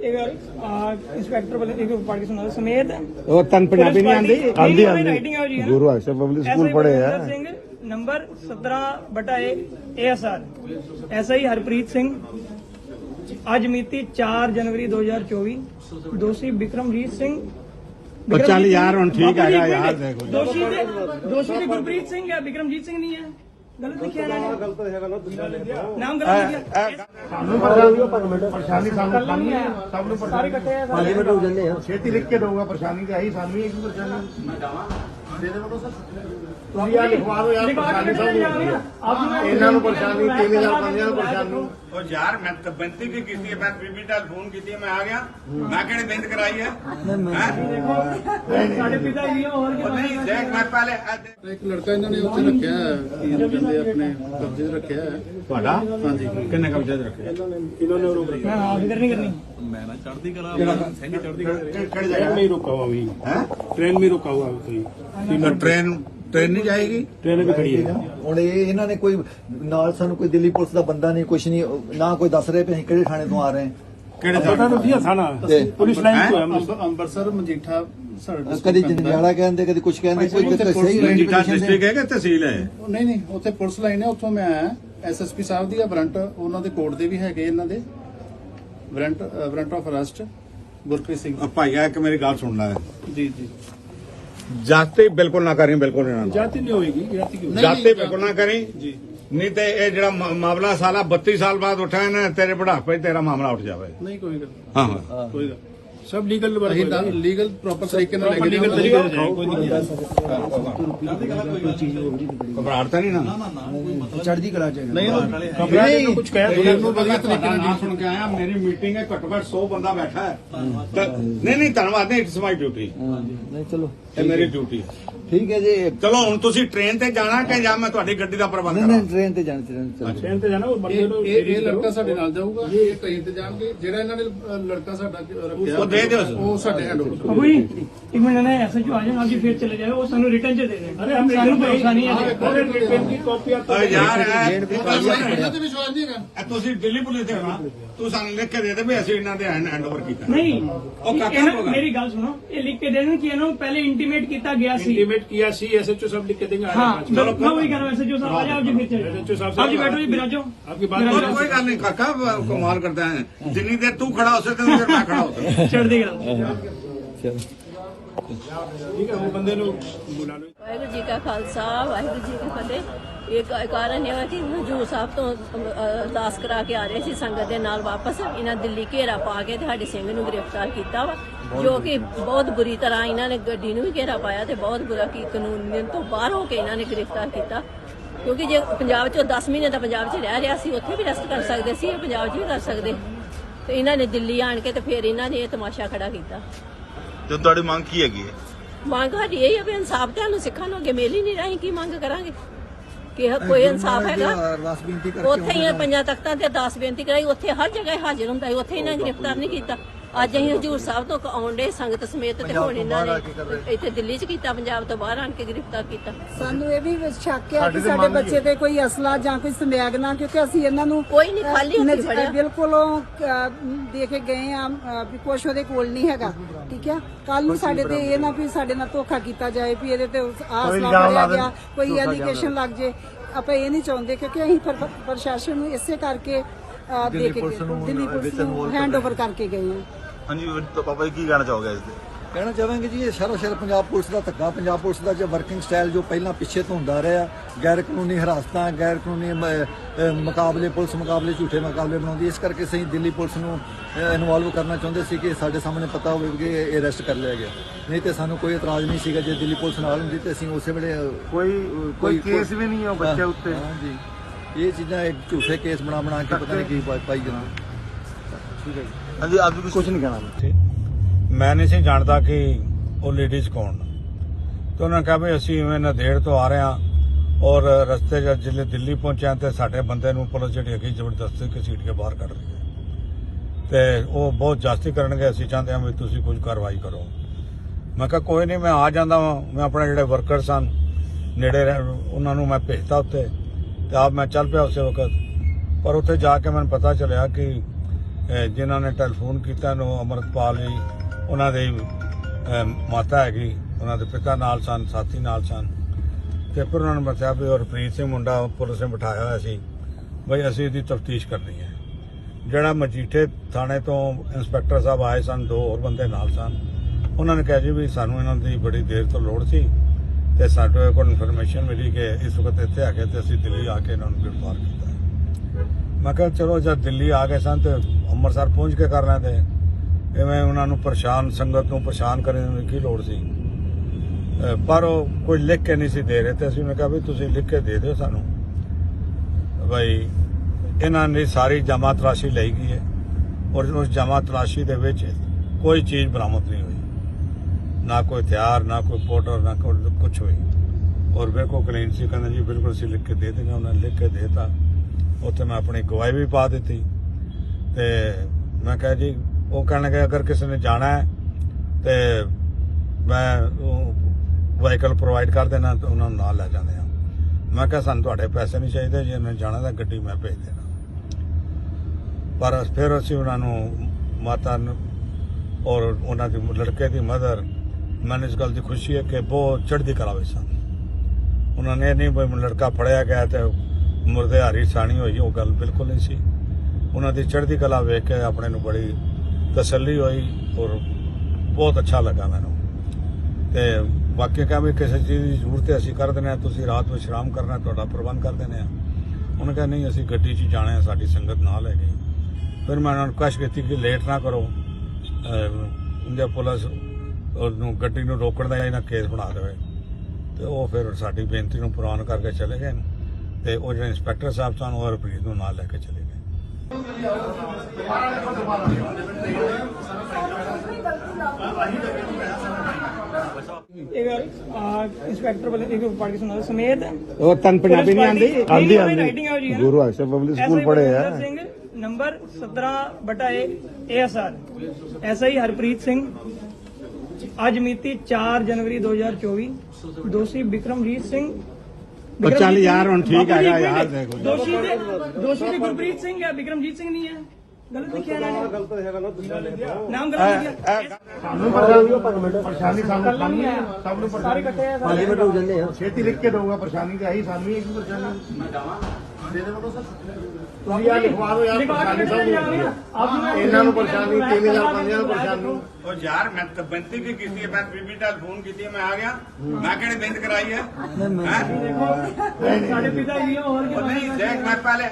ਇੱਕ ਆ ਇੰਸਪੈਕਟਰ ਵੱਲੋਂ ਇੱਕ ਪੜ੍ਹ ਕੇ ਸੁਣਾ ਸਮੇਤ ਉਹ ਤਨ ਪੰਜਾਬੀ ਨਹੀਂ ਆਂਦੀ ਆਂਦੀ ਆਂਦੀ ਗੁਰੂ ਅਕਸ਼ਰ ਪਬਲਿਕ ਸਕੂਲ ਪੜ੍ਹੇ ਆ। Singh number 17 ਬਟਾ A ASR SI Harpreet Singh ਅੱਜ ਮਿਤੀ 4 ਜਨਵਰੀ 2024 ਦੋਸ਼ੀ ਵਿਕਰਮਜੀਤ ਸਿੰਘ ਉਹ ਚੱਲ ਯਾਰ ਹੁਣ ਠੀਕ ਹੈਗਾ ਯਾਰ। ਦੇਖੋ। ਦੋਸ਼ੀ ਤੇ ਦੋਸ਼ੀ ਤੇ ਗੁਰਪ੍ਰੀਤ ਸਿੰਘ ਹੈ ਵਿਕਰਮਜੀਤ ਸਿੰਘ ਨਹੀਂ ਹੈ। ਗਲਤ ਲਿਖਿਆ ਇਹਨਾਂ ਨੇ। ਗਲਤ ਹੈਗਾ ਨਾਮ ਗਲਤ ਲਿਖਿਆ। ਸਾਨੂੰ ਪਰੇਸ਼ਾਨੀ ਸਾਨੂੰ ਸਭ ਨੂੰ ਸਾਰੇ ਇਕੱਠੇ ਆ ਸਾਰੇ ਛੇਤੀ ਲਿਖ ਕੇ ਦਊਗਾ ਪਰੇਸ਼ਾਨੀ ਤੇ ਆਈ ਸਾਨੂੰ ਇੱਕ ਪਰੇਸ਼ਾਨੀ। ਦੇ ਦੇਵੋ ਸਰ ਤੁਸੀਂ ਆ ਲਿਖਵਾ ਦਿਓ ਯਾਰ ਲਿਖਵਾ ਕੇ ਪਰੇਸ਼ਾਨੀ ਜਾ ਰਹੀ ਆ ਆਪ ਨੂੰ ਇਹਨਾਂ ਨੂੰ ਪਰੇਸ਼ਾਨੀ 3000 ਬੰਦਿਆਂ ਨੂੰ ਪਰੇਸ਼ਾਨੀ ਉਹ ਯਾਰ ਮੈਂ ਤਾਂ ਬੇਨਤੀ ਵੀ ਕੀਤੀ ਹੈ ਮੈਂ ਬੀਬੀ ਨਾਲ ਫੋਨ ਕੀਤੀ ਹੈ ਮੈਂ ਆ ਗਿਆ ਮੈਂ ਕਿਹੜੇ ਬੇਨਤ ਕਰਾਈ ਹੈ ਹੈਂ? ਸਾਡੇ ਪਿਤਾ ਜੀ ਆ, ਹੋਰ ਉਹ ਕੀ ਨਹੀਂ ਦੇਖ ਮੈਂ ਪਹਿਲੇ ਇਹ- ਇੱਕ ਲੜਕਾ ਇਹਨਾਂ ਨੇ ਉੱਥੇ ਰੱਖਿਆ ਹੈ ਕੀ ਇਹਨੂੰ ਕਹਿੰਦੇ ਆਪਣੇ ਕਬਜ਼ੇ 'ਚ ਰੱਖਿਆ ਹੈ ਤੁਹਾਡਾ ਹਾਂਜੀ ਕਿੰਨੇ ਕਬਜ਼ੇ ਤੇ ਰੱਖਿਆ ਮੈਂ ਹਾਂ ਫਿਕਰ ਨਹੀਂ ਕਰਨੀ ਕਿਹੜੀ ਜਗ੍ਹਾ में ही रुका हुआ अभी ਹੈ ट्रेन में ही रुका हुआ है कोई ਤਾਂ ਟ੍ਰੇਨ ਨਹੀਂ ਜਾਏਗੀ। ਟ੍ਰੇਨ ਵੀ ਖੜੀ ਹੈ। ਹੁਣ ਇਹ ਇਹਨਾਂ ਨੇ ਕੋਈ ਨਾਲ ਸਾਨੂੰ ਕੋਈ ਦਿੱਲੀ ਪੁਲਿਸ ਦਾ ਬੰਦਾ ਨਹੀਂ ਕੁਛ ਨਹੀਂ ਨਾ ਕੋਈ ਦੱਸ ਰਹੇ ਪਏ ਅਸੀਂ ਕਿਹੜੇ ਥਾਣੇ ਤੋਂ ਆ ਰਹੇ ਕਿਹੜੇ ਥਾਣੇ? ਤੋਂ ਵੀ ਥਾਣਾ। ਪੁਲਿਸ ਲਾਈਨ ਤੋਂ ਹੈ ਅੰਮ੍ਰਿਤਸਰ ਮਜੀਠਾ ਕਦੀ ਜੰਡਿਆਲਾ ਕਹਿੰਦੇ ਕਦੀ ਕੁਝ ਕਹਿੰਦੇ ਕੋਈ ਕਿਤੇ ਸਹੀ ਮਜੀਠਾ ਡਿਸਟ੍ਰਿਕਟ ਹੈਗਾ ਤਹਿਸੀਲ ਹੈ। ਨਹੀਂ ਨਹੀਂ ਉੱਥੇ ਪੁਲਿਸ ਲਾਈਨ ਹੈ ਉੱਥੋਂ ਮੈਂ ਆਇਆ ਐਸਐਸਪੀ ਸਾਹਿਬ ਦੀ ਆ ਵਾਰੰਟ ਉਹਨਾਂ ਦੇ ਕੋਰਟ ਦੇ ਵੀ ਹੈਗੇ ਇਹਨਾਂ ਦੇ। Warrant warrant of arrest Gurpreet Singh. ਭਾਈਆ ਇੱਕ ਮੇਰੀ ਗੱਲ ਸੁਣਨਾ ਹੈ ਜੀ ਜੀ। ਜਾਤੀ ਬਿਲਕੁਲ ਨਾ ਕਰੀ ਬਿਲਕੁਲ ਨਾ ਨਾ। ਜਾਤੀ ਨਹੀਂ ਹੋਏਗੀ ਜਾਤੀ ਕਿਉਂ? ਜਾਤੀ ਬਿਲਕੁਲ ਨਾ ਕਰੀ। ਜੀ। ਨਹੀਂ ਤੇ ਇਹ ਜਿਹੜਾ ਮਾ- ਮਾਮਲਾ ਸਾਲਾ 32 ਸਾਲ ਬਾਅਦ ਉੱਠਿਆ ਹੈ ਨਾ ਤੇਰੇ ਬੁਢਾਪੇ 'ਚ ਤੇਰਾ ਮਾਮਲਾ ਉੱਠ ਜਾਵੇ। ਨਹੀਂ ਕੋਈ ਗੱਲ ਹਾਂ ਹਾਂ। ਕੋਈ ਗੱਲ ਸਭ ਲੀਗਲ ਅਸੀਂ ਲੀਗਲ ਪ੍ਰੋਪਰ ਤਰੀਕੇ ਨਾਲ ਲੈ ਕੇ ਲੀਗਲ ਤਰੀਕੇ ਨਾਲ ਕੋਈ ਘਬਰਾਹਟ ਤਾਂ ਨਹੀਂ ਨਾ। ਚੜ੍ਹਦੀ ਕਲਾ ਚਾਹੀਦਾ ਨਹੀਂ ਕੰਪਨੀ ਨੂੰ ਕੁਝ ਕਹਿ ਦੋ। ਨੂੰ ਵਧੀਆ ਤਰੀਕੇ ਨਾਲ ਨਾ ਸੁਣ ਕੇ ਆਇਆ ਮੇਰੀ ਮੀਟਿੰਗ ਹੈ ਘੱਟੋ ਘੱਟ 100 ਬੰਦਾ ਬੈਠਾ ਹੈ। ਤਾਂ- ਨਹੀਂ ਨਹੀਂ ਧੰਨਵਾਦ ਨਹੀਂ ਇਟਸ ਮਾਈ ਡਿਊਟੀ ਨਹੀਂ ਚਲੋ। ਇਹ ਮੇਰੀ ਡਿਊਟੀ ਠੀਕ ਹੈ ਜੀ। ਚਲੋ ਹੁਣ ਤੁਸੀਂ ਟ੍ਰੇਨ ਤੇ ਜਾਣਾ ਕਿ ਜਾਂ ਮੈਂ ਤੁਹਾਡੀ ਗੱਡੀ ਦਾ ਪ੍ਰਬੰਧ ਨਹੀਂ ਕਰਾਂ? ਨਹੀਂ ਟ੍ਰੇਨ ਤੇ ਜਾਣਾ ਟ੍ਰੇਨ ਤੇ। ਟ੍ਰੇਨ ਤੇ ਜਾਣਾ ਉਹ ਬੰਦੇ ਨੂੰ ਇਹ ਇਹ ਲੜਕਾ ਸਾਡੇ ਨਾਲ ਜਾਊਗਾ ਇਹ ਟ੍ਰੇਨ ਤੇ ਜਾਣਗੇ ਜਿਹੜਾ ਇਹਨਾਂ ਨੇ ਅ, ਲੜਕਾ ਸਾਡਾ ਰੱਖਿਆ ਉਹ ਦੇ ਦਿਓ। ਉਹ ਸਾਡੇ ਹੈਂਡ ਬਾਬੂ ਜੀ ਇੱਕ ਮਿੰਟ ਨਾ ਐਸਐਚਓ ਆ ਜਾਣ ਆਪ ਜੀ ਫਿਰ ਚਲੇ ਜਾਓ ਉਹ ਸਾਨੂੰ ਰਿਟਰਨ ਚ ਦੇ ਦੇਣ। ਅਰੇ ਸਾਨੂੰ ਭਰੋਸਾ ਨਹੀਂ ਹੈ ਟ੍ਰੇਨ ਦੀ ਕਾਪੀ ਆ ਓਏ ਯਾਰ ਇਹ- ਇਹਨਾਂ ਤੇ ਵਿਸ਼ਵਾਸ ਨਹੀਂ ਹੈਗਾ ਇਹ ਤੁਸੀਂ ਦਿੱਲੀ ਪੁਲਿਸ ਦੇ ਹੋ ਨਾ ਤੂੰ ਸਾਨੂੰ ਲਿਖ ਕੇ ਦੇ ਦੇ ਵੀ ਅਸੀਂ ਇਹਨਾਂ ਦੇ ਹੈਂਡ ਓਵਰ ਕੀਤਾ। ਨਹੀਂ ਉਹ ਕਾਕਾ ਇਹਨਾਂ- ਹੋਗਾ। ਮੇਰੀ ਗੱਲ ਸੁਣੋ ਇਹ ਲਿਖ ਕੇ ਦੇ ਦੇਣ ਕਿ ਇਹਨਾਂ ਨੂੰ ਪਹਿਲੇ ਇੰਟੀਮੇਟ ਕੀਤਾ ਗਿਆ ਸੀ इंटीमेट किया सी एसएचओ सब लिख के देंगे हाँ आगे चलो मैं वही कह रहा हूँ एसएचओ साहब आ जाओ आप जी फिर चले SHO साहब से- आप जी बैठो जी बिराजो आपकी बात ਚਲੋ ਕੋਈ ਗੱਲ ਨਹੀਂ ਕਾਕਾ ਕਮਾਲ ਕਰਦਾ ਹੈ ਜਿੰਨੀ ਦੇਰ ਤੂੰ ਖੜਾ ਹੋ ਸਕਦਾ ਉਨੀ ਦੇਰ ਮੈਂ ਖੜਾ ਹੋ ਸਕਦਾ ਛੱਡ ਦੇਗਾ ठीक है वो बंदे नु बुला लो ਵਾਹਿਗੁਰੂ ਜੀ ਕਾ ਖਾਲਸਾ ਵਾਹਿਗੁਰੂ ਜੀ ਕੀ ਫਤਿਹ ਇਹ ਕਾਰਨ ਇਹ ਹੈ ਕਿ ਹਜੂਰ ਸਾਹਿਬ ਤੋਂ ਅਰਦਾਸ ਕਰਾ ਕੇ ਆ ਰਹੇ ਸੀ ਸੰਗਤ ਦੇ ਨਾਲ ਵਾਪਸ। ਇਹਨਾਂ ਦਿੱਲੀ ਘੇਰਾ ਪਾ ਕੇ ਤੇ ਸਾਡੇ ਸਿੰਘ ਨੂੰ ਗ੍ਰਿਫਤਾਰ ਕੀਤਾ ਵਾ ਜੋ ਕਿ ਬਹੁਤ ਬੁਰੀ ਤਰ੍ਹਾਂ ਇਹਨਾਂ ਨੇ ਗੱਡੀ ਨੂੰ ਵੀ ਘੇਰਾ ਪਾਇਆ ਤੇ ਬਹੁਤ ਬੁਰਾ ਕੀ ਕਾਨੂੰਨ ਤੋਂ ਬਾਹਰ ਹੋ ਕੇ ਇਹਨਾਂ ਨੇ ਗ੍ਰਿਫਤਾਰ ਕੀਤਾ। ਕਿਉਂਕਿ ਜੇ ਪੰਜਾਬ 'ਚੋਂ 10 ਮਹੀਨੇ ਦਾ ਪੰਜਾਬ 'ਚ ਰਹਿ ਰਿਹਾ ਸੀ ਉੱਥੇ ਵੀ ਰੈਸਟ ਕਰ ਸਕਦੇ ਸੀ ਇਹ ਪੰਜਾਬ 'ਚ ਵੀ ਕਰ ਸਕਦੇ। ਤੇ ਇਹਨਾਂ ਨੇ ਦਿੱਲੀ ਆਣ ਕੇ ਤੇ ਫਿਰ ਇਹਨਾਂ ਨੇ ਇਹ ਤਮਾਸ਼ਾ ਖੜਾ ਕੀਤਾ। ਜੋ ਤੁਹਾਡੀ ਮੰਗ ਕੀ ਹੈਗੀ ਹੈ? ਮੰਗ ਸਾਡੀ ਇਹ ਹੈ ਵੀ ਇਨਸਾਫ ਤੁਹਾਨੂੰ ਸਿੱਖਾਂ ਨੂੰ ਅੱਗੇ ਮਿਲ ਹੀ ਨਹੀਂ ਰਹੀ ਕੀ ਮੰਗ ਕਰਾਂਗੇ? ਕਿ ਹ- ਕੋਈ ਇਨਸਾਫ ਹੈਗਾ। ਅਰਦਾਸ ਬੇਨਤੀ ਕਰਕੇ ਉੱਥੇ ਹੀ ਪੰਜਾਂ ਤਖਤਾਂ ਤੇ ਅਰਦਾਸ ਬੇਨਤੀ ਕਰਾਈ ਉੱਥੇ ਹਰ ਜਗ੍ਹਾ ਇਹ ਹਾਜ਼ਰ ਹੁੰਦਾ ਸੀ ਉੱਥੇ ਇਹਨਾਂ ਨੇ ਗ੍ਰਿਫਤਾਰ ਨਹੀਂ ਕੀਤਾ। ਅੱਜ ਅਸੀਂ ਹਜੂਰ ਸਾਹਿਬ ਤੋਂ ਆਉਣ ਦੇ ਸੰਗਤ ਸਮੇਤ ਤੇ ਹੁਣ ਇਹਨਾਂ ਨੇ ਇੱਥੇ ਦਿੱਲੀ 'ਚ ਕੀਤਾ ਪੰਜਾਬ ਤੋਂ ਬਾਹਰ ਆਣ ਕੇ ਗ੍ਰਿਫਤਾਰ ਕੀਤਾ। ਸਾਨੂੰ ਇਹ ਵੀ ਸ਼ੱਕ ਹੈ ਕਿ ਸਾਡੇ ਬੱਚੇ ਤੇ ਕੋਈ ਅਸਲਾ ਜਾਂ ਕੋਈ ਸਮੈਗ ਨਾ ਕਿਉਂਕਿ ਅਸੀਂ ਇਹਨਾਂ ਨੂੰ ਕੋਈ ਨਹੀਂ, ਖਾਲੀ ਹੱਥੀਂ ਫੜਿਆ। ਬਿਲਕੁਲ ਦੇ ਕੇ ਗਏ ਆ ਵੀ ਕੁਛ ਉਹਦੇ ਕੋਲ ਨਹੀਂ ਹੈਗਾ। ਠੀਕ ਹੈ ਕੱਲ ਨੂੰ ਸਾਡੇ ਤੇ ਇਹ ਨਾ ਵੀ ਸਾਡੇ ਨਾਲ ਧੋਖਾ ਕੀਤਾ ਜਾਏ ਵੀ ਇਹਦੇ ਤੇ ਆਸਲਾ ਫੜਿਆ ਗਿਆ ਕੋਈ ਐਲੀਗੇਸ਼ਨ ਲੱਗ ਜੇ ਆਪਾਂ ਇਹ ਨਹੀਂ ਚਾਹੁੰਦੇ ਕਿਉਂਕਿ ਅਸੀਂ ਪ੍ਰ- ਪ੍ਰਸ਼ਾਸਨ ਨੂੰ ਇਸੇ ਕਰਕੇ ਦੇ ਕੇ ਦਿੱਲੀ ਪੁਲਿਸ ਨੂੰ involve ਹੈਂਡ ਓਵਰ ਕਰਕੇ ਗਏ ਆ ਹਾਂਜੀ ਤਾਂ ਪਾਪਾ ਜੀ ਕੀ ਕਹਿਣਾ ਚਾਹੋਗੇ ਇਸ ਤੇ? ਕਹਿਣਾ ਚਾਹਾਂਗੇ ਜੀ ਇਹ ਸ਼ਰੋ ਸ਼ਰ ਪੰਜਾਬ ਪੁਲਿਸ ਦਾ ਧੱਕਾ ਪੰਜਾਬ ਪੁਲਿਸ ਦਾ ਜੋ ਵਰਕਿੰਗ ਸਟਾਈਲ ਜੋ ਪਹਿਲਾਂ ਪਿੱਛੇ ਤੋਂ ਹੁੰਦਾ ਰਿਹਾ ਗੈਰ ਕਾਨੂੰਨੀ ਹਰਾਸਤਾਂ ਗੈਰ ਕਾਨੂੰਨੀ ਮੁਕਾਬਲੇ ਪੁਲਿਸ ਮੁਕਾਬਲੇ ਝੂਠੇ ਮੁਕਾਬਲੇ ਬਣਾਉਂਦੀ ਇਸ ਕਰਕੇ ਅਸੀਂ ਦਿੱਲੀ ਪੁਲਿਸ ਨੂੰ ਇਨਵੋਲਵ ਕਰਨਾ ਚਾਹੁੰਦੇ ਸੀ ਕਿ ਸਾਡੇ ਸਾਹਮਣੇ ਪਤਾ ਹੋਵੇ ਕਿ ਇਹ ਅਰੈਸਟ ਕਰ ਲਿਆ ਗਿਆ। ਨਹੀਂ ਤੇ ਸਾਨੂੰ ਕੋਈ ਇਤਰਾਜ਼ ਨਹੀਂ ਸੀਗਾ ਜੇ ਦਿੱਲੀ ਪੁਲਿਸ ਨਾਲ ਹੁੰਦੀ ਤੇ ਅਸੀਂ ਉਸੇ ਵੇਲੇ ਕੋਈ ਕੋਈ ਕੇਸ ਵੀ ਨਹੀਂ ਹੈ ਬੱਚੇ ਉੱਤੇ। ਹਾਂਜੀ ਇਹ ਚੀਜ਼ਾਂ ਇੱਕ ਝੂਠੇ ਕੇਸ ਬਣਾ ਬਣਾ ਕੇ ਪਤਾ ਨਹੀਂ ਕੀ ਪਾਈ ਜਾਂਦੇ ਹਾਂਜੀ ਆਪ ਵੀ ਕੁਝ ਨਹੀਂ ਕਹਿਣਾ। ਮੈਂ ਮੈਂ ਨਹੀਂ ਸੀ ਜਾਣਦਾ ਕਿ ਉਹ ਲੇਡੀਜ਼ ਕੌਣ ਤੇ ਉਹਨਾਂ ਨੇ ਕਿਹਾ ਵੀ ਅਸੀਂ ਇਵੇਂ ਨਦੇੜ ਤੋਂ ਆ ਰਹੇ ਹਾਂ ਔਰ ਰਸਤੇ 'ਚ ਜਿਲੇ ਦਿੱਲੀ ਪਹੁੰਚਿਆ ਤੇ ਸਾਡੇ ਬੰਦੇ ਨੂੰ ਪੁਲਿਸ ਜਿਹੜੀ ਹੈਗੀ ਜ਼ਬਰਦਸਤੀ ਘਸੀਟ ਕੇ ਬਾਹਰ ਕੱਢ ਰਹੀ ਹੈ। ਤੇ ਉਹ ਬਹੁਤ ਜਾਸਤੀ ਕਰਨਗੇ ਅਸੀਂ ਚਾਹੁੰਦੇ ਹਾਂ ਵੀ ਤੁਸੀਂ ਕੁਝ ਕਾਰਵਾਈ ਕਰੋ। ਮੈਂ ਕਿਹਾ ਕੋਈ ਨਹੀਂ ਮੈਂ ਆ ਜਾਂਦਾ ਵਾਂ ਮੈਂ ਆਪਣੇ ਜਿਹੜੇ ਵਰਕਰ ਸਨ ਨੇੜੇ ਰਹਿ- ਉਹਨਾਂ ਨੂੰ ਮੈਂ ਭੇਜਤਾ ਉੱਥੇ ਤੇ ਆਪ ਮੈਂ ਚੱਲ ਪਿਆ ਉਸੇ ਵਕਤ। ਪਰ ਉੱਥੇ ਜਾ ਕੇ ਮੈਨੂੰ ਪਤਾ ਚੱਲਿਆ ਕਿ ਅਹ, ਜਿਨ੍ਹਾਂ ਨੇ ਟੈਲੀਫੋਨ ਕੀਤਾ ਨੂੰ ਅਮਰਤਪਾਲ ਜੀ ਉਹਨਾਂ ਦੇ ਮਾਤਾ ਹੈਗੀ, ਉਹਨਾਂ ਦੇ ਪਿਤਾ ਨਾਲ ਸਨ, ਸਾਥੀ ਨਾਲ ਸਨ। ਤੇ ਫਿਰ ਉਹਨਾਂ ਨੇ ਦੱਸਿਆ ਵੀ ਹਰਪ੍ਰੀਤ ਸਿੰਘ ਮੁੰਡਾ ਪੁਲਿਸ ਨੇ ਬਿਠਾਇਆ ਹੋਇਆ ਸੀ। ਬਈ ਅਸੀਂ ਇਹਦੀ ਤਫਤੀਸ਼ ਕਰਨੀ ਹੈ। ਜਿਹੜਾ ਮਜੀਠੇ ਥਾਣੇ ਤੋਂ ਇੰਸਪੈਕਟਰ ਸਾਹਿਬ ਆਏ ਸਨ, ਦੋ ਹੋਰ ਬੰਦੇ ਨਾਲ ਸਨ। ਉਹਨਾਂ ਨੇ ਕਿਹਾ ਜੀ ਵੀ ਸਾਨੂੰ ਇਹਨਾਂ ਦੀ ਬੜੀ ਦੇਰ ਤੋਂ ਲੋੜ ਸੀ ਤੇ ਸਾਡੇ ਕੋਲ ਇਨਫੋਰਮੇਸ਼ਨ ਮਿਲੀ ਕਿ ਇਸ ਵਕਤ ਇੱਥੇ ਆ ਕੇ ਤੇ ਅਸੀਂ ਦਿੱਲੀ ਆ ਕੇ ਇਹਨਾਂ ਨੂੰ ਗ੍ਰਿਫਤਾਰ ਕੀਤਾ ਮੈਂ ਕਿਹਾ ਚਲੋ ਜਦ ਦਿੱਲੀ ਆ ਗਏ ਸਨ ਤੇ ਅੰਮ੍ਰਿਤਸਰ ਪਹੁੰਚ ਕੇ ਕਰ ਲੈਂਦੇ। ਐਵੇਂ ਉਹਨਾਂ ਨੂੰ ਪਰੇਸ਼ਾਨ, ਸੰਗਤ ਨੂੰ ਪਰੇਸ਼ਾਨ ਕਰਨ ਦੀ ਕੀ ਲੋੜ ਸੀ? ਪਰ ਉਹ ਕੋਈ ਲਿਖ ਕੇ ਨਹੀਂ ਸੀ ਦੇ ਰਹੇ ਤੇ ਅਸੀਂ ਉਹਨੇ ਕਿਹਾ ਵੀ ਤੁਸੀਂ ਲਿਖ ਕੇ ਦੇ ਦਿਓ ਸਾਨੂੰ। ਬਈ, ਇਹਨਾਂ ਨੇ ਸਾਰੀ ਜਮਾ ਤਲਾਸ਼ੀ ਲਈ ਗਈ ਹੈ ਔਰ ਉਸ ਜਮਾ ਤਲਾਸ਼ੀ ਦੇ ਵਿੱਚ ਕੋਈ ਚੀਜ਼ ਬਰਾਮਦ ਨਹੀਂ ਹੋਈ। ਨਾ ਕੋਈ ਹਥਿਆਰ, ਨਾ ਕੋਈ ਪਾਊਡਰ ਨਾ ਕੋਈ ਕੁਝ ਹੋਈ ਔਰ ਬਿਲਕੁਲ ਕਲੀਨ ਸੀ, ਕਹਿੰਦੇ ਜੀ ਬਿਲਕੁਲ ਅਸੀਂ ਲਿਖ ਕੇ ਦੇ ਦੇਂਗੇ ਉਹਨਾਂ ਨੇ ਲਿਖ ਕੇ ਦੇਤਾ। ਉੱਥੇ ਮੈਂ ਆਪਣੀ ਗਵਾਹੀ ਵੀ ਪਾ ਦਿੱਤੀ। ਤੇ ਮੈਂ ਕਿਹਾ ਜੀ ਉਹ ਕਹਿਣਗੇ ਅਗਰ ਕਿਸੇ ਨੇ ਜਾਣਾ ਹੈ ਤੇ ਮੈਂ ਵਾਹੀਕਲ ਪ੍ਰੋਵਾਈਡ ਕਰ ਦੇਣਾ ਤੇ ਉਹਨਾਂ ਨੂੰ ਨਾਲ ਲੈ ਜਾਂਦੇ ਆ ਮੈਂ ਕਿਹਾ ਸਾਨੂੰ ਤੁਹਾਡੇ ਪੈਸੇ ਨਹੀਂ ਚਾਹੀਦੇ, ਜੇ ਉਹਨਾਂ ਜਾਣਾ ਤਾਂ ਗੱਡੀ ਮੈਂ ਭੇਜ ਦੇਣਾ। ਪਰ ਫਿਰ ਅਸੀਂ ਉਹਨਾਂ ਨੂੰ ਮਾਤਾ ਨੂੰ ਔਰ ਉਹਨਾਂ ਦੀ ਲੜਕੇ ਦੀ ਮਦਰ, ਮੈਨੂੰ ਇਸ ਗੱਲ ਦੀ ਖੁਸ਼ੀ ਹੈ ਕਿ ਬਹੁਤ ਚੜ੍ਹਦੀ ਕਲਾ ਵਿੱਚ ਸਨ। ਉਹਨਾਂ ਨੇ ਇਹ ਨਹੀਂ ਵੀ ਲੜਕਾ ਫੜਿਆ ਗਿਆ ਤੇ ਮੁਰਦੇ ਹਾਰੀ ਸਾਣੀ ਹੋਈ, ਉਹ ਗੱਲ ਬਿਲਕੁਲ ਨਹੀਂ ਸੀ। ਉਹਨਾਂ ਦੀ ਚੜ੍ਹਦੀ ਕਲਾ ਵੇਖ ਕੇ ਆਪਣੇ ਨੂੰ ਬੜੀ ਤਸੱਲੀ ਹੋਈ ਔਰ ਬਹੁਤ ਅੱਛਾ ਲੱਗਾ ਮੈਨੂੰ। ਤੇ ਬਾਕੀ ਕਹਾਂ ਵੀ ਕਿਸੇ ਚੀਜ਼ ਦੀ ਜ਼ਰੂਰਤ ਹੈ ਅਸੀਂ ਕਰ ਦਿੰਦੇ ਹਾਂ, ਤੁਸੀਂ ਰਾਤ ਵਿੱਚ ਸ਼ਰਾਮ ਕਰਨਾ, ਤੁਹਾਡਾ ਪ੍ਰਬੰਧ ਕਰ ਦਿੰਦੇ ਆ ਉਹਨੇ ਕਿਹਾ, ਨਹੀਂ, ਅਸੀਂ ਗੱਡੀ 'ਚ ਹੀ ਜਾਣਾ ਹੈ, ਸਾਡੀ ਸੰਗਤ ਨਾਲ ਹੈ। ਗਈ ਫਿਰ ਮੈਂ ਉਹਨਾਂ ਨੂੰ ਕਸ਼ ਕੀਤੀ ਕਿ ਲੇਟ ਨਾ ਕਰੋ। ਇੰਡੀਆ ਪੁਲਿਸ ਉਹਨੂੰ ਗੱਡੀ ਨੂੰ ਰੋਕਣ ਦਾ ਇਹਨਾਂ ਕੇਸ ਬਣਾ ਦੇਵੇ। ਤੇ ਉਹ ਫਿਰ ਸਾਡੀ ਬੇਨਤੀ ਨੂੰ ਪ੍ਰਵਾਨ ਕਰਕੇ ਚਲੇ ਗਏ ਤੇ ਉਹ ਜਿਹੜੇ ਇੰਸਪੈਕਟਰ ਸਾਹਿਬ ਸਨ, ਉਹ ਹਰਪ੍ਰੀਤ ਨੂੰ ਨਾਲ ਲੈ ਕੇ ਚਲੇ ਗਏ। ਇੱਕ ਇੰਸਪੈਕਟਰ ਵੱਲੋਂ ਇੱਕ ਪੜ੍ਹ ਕੇ ਸੁਣਾ ਸਮੇਤ ਉਹ ਤਨ ਪੰਜਾਬੀ ਨਹੀਂ ਆਂਦੀ ਆਂਦੀ ਆਂਦੀ ਗੁਰੂ ਹਰਸ਼ਰ ਪਬਲਿਕ ਸਕੂਲ ਪੜ੍ਹੇ ਆ। ਸਿੰਘ ਨੰਬਰ 17 ਬਟਾ ਏਐਸਆਰ ਐਸਆਈ ਹਰਪ੍ਰੀਤ ਸਿੰਘ ਅੱਜ ਮਿਤੀ 4 ਜਨਵਰੀ 2024 ਦੋਸ਼ੀ ਵਿਕਰਮਜੀਤ ਸਿੰਘ ਉਹ ਚੱਲ ਯਾਰ, ਹੁਣ ਠੀਕ ਹੈਗਾ ਯਾਰ। ਦੇਖੋ। ਦੋਸ਼ੀ ਤੇ ਦੋਸ਼ੀ ਤੇ ਗੁਰਪ੍ਰੀਤ ਸਿੰਘ ਹੈ ਵਿਕਰਮਜੀਤ ਸਿੰਘ ਨਹੀਂ ਹੈ ਗਲਤ ਲਿਖਿਆ ਇਹਨਾਂ ਨੇ। ਗਲਤ ਹੈਗਾ ਨਾਮ ਗਲਤ ਲਿਖਿਆ ਪਰੇਸ਼ਾਨੀ ਸਾਨੂੰ ਨਹੀਂ ਹੈ ਸਭ ਨੂੰ ਸਾਰੇ ਇਕੱਠੇ ਆ ਪੰਜ ਮਿੰਟ ਹੋ ਜਾਂਦੇ ਆ ਛੇਤੀ ਲਿਖ ਕੇ ਦਊਗਾ ਪਰੇਸ਼ਾਨੀ ਤੇ ਆਹੀ ਸਾਨੂੰ ਇੱਕ ਪਰੇਸ਼ਾਨੀ ਦੇ ਦੇਵੋ ਸਰ ਤੁਸੀਂ ਆ ਲਿਖਵਾ ਦਿਓ ਯਾਰ ਲਿਖਵਾ ਕੇ ਪਰੇਸ਼ਾਨੀ ਦੇ ਸਭ ਦਿਓ ਨੂੰ ਯਾਰ। ਇਹਨਾਂ ਨੂੰ ਪਰੇਸ਼ਾਨੀ 3000 ਬੰਦਿਆਂ ਨੂੰ ਪਰੇਸ਼ਾਨੀ। ਉਹ ਯਾਰ ਮੈਂ ਤਾਂ ਬੇਨਤੀ ਕੀ ਕੀਤੀ ਹੈ ਮੈਂ ਬੀਬੀ ਟੈਲੀਫੋਨ ਕੀਤੀ ਹੈ ਮੈਂ ਆ ਗਿਆ। ਮੈਂ ਕਿਹੜੀ ਬੇਨਤੀ ਕਰਾਈ ਹੈ? ਸਾਡੇ ਪਿਤਾ ਜੀ ਹੋਰ ਨਹੀਂ ਦੇਖ ਮੈਂ ਪਹਿਲੇ